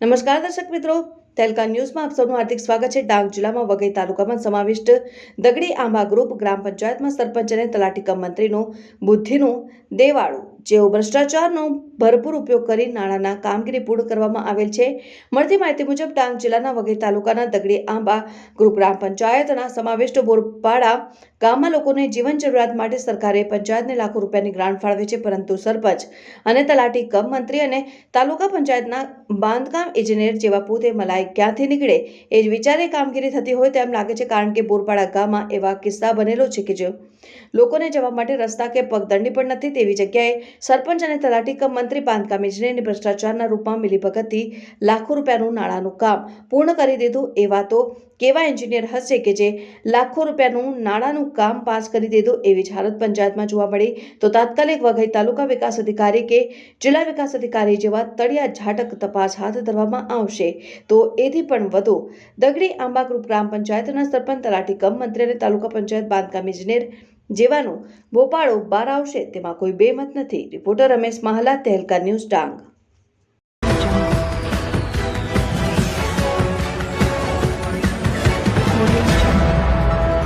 નમસ્કાર દર્શક મિત્રો તેલકા ન્યૂઝમાં આપ સૌનું હાર્દિક સ્વાગત છે. ડાંગ જિલ્લામાં વઘઈ તાલુકામાં સમાવિષ્ટ દગડી આંબા ગ્રુપ ગ્રામ પંચાયતમાં સરપંચ અને તલાટી કમ મંત્રીનું બુદ્ધિનું દેવાળું જેઓ ભ્રષ્ટાચારનો ભરપૂર ઉપયોગ કરી નાણાંના કામગીરી પૂર્ણ કરવામાં આવેલ છે. મળતી માહિતી મુજબ, ડાંગ જિલ્લાના વઘઈ તાલુકાના દગડી આંબા ગ્રુપ ગ્રામ પંચાયતના સમાવિષ્ટ બોરપાડા ગામમાં લોકોને જીવન જરૂરિયાત માટે સરકારે પંચાયતને લાખો રૂપિયાની ગ્રાન્ટ ફાળવે છે, પરંતુ સરપંચ અને તલાટી કમ મંત્રી અને તાલુકા પંચાયતના બાંધકામ ઇજનેર જેવા પોતે મલાઈ ક્યાંથી નીકળે એ જ વિચારે કામગીરી થતી હોય તેમ લાગે છે, કારણ કે બોરપાડા ગામમાં એવા કિસ્સા બનેલો છે કે જે લોકોને જવા માટે રસ્તા કે પગદંડી પણ નથી, તેવી જગ્યાએ સરપંચ અને તલાટી કમ મંત્રી બાંધકામ ઇજનેરની ભ્રષ્ટાચારના રૂપમાં મિલીભગતથી લાખો રૂપિયાનું નાણાંનું કામ પૂર્ણ કરી દીધું. એવા તો કેવા એન્જિનિયર હશે કે જે લાખો રૂપિયાનું નાણાંનું કામ પાસ કરી દીધું એવી જ હાલત પંચાયતમાં જોવા મળી? તો તાત્કાલિક વઘઈ તાલુકા વિકાસ અધિકારી કે જિલ્લા વિકાસ અધિકારી જેવા તળિયા ઝાટક તપાસ હાથ ધરવામાં આવશે? તો એથી પણ વધુ, દગડી આંબા ગ્રામ પંચાયતના સરપંચ, તલાટી કમ મંત્રી અને તાલુકા પંચાયત બાંધકામ ઇજનેર જેવાનો ભોપાળો બહાર આવશે તેમાં કોઈ બેમત નથી. Reporter Ramesh Mahala, Tehelka news Dang. Audio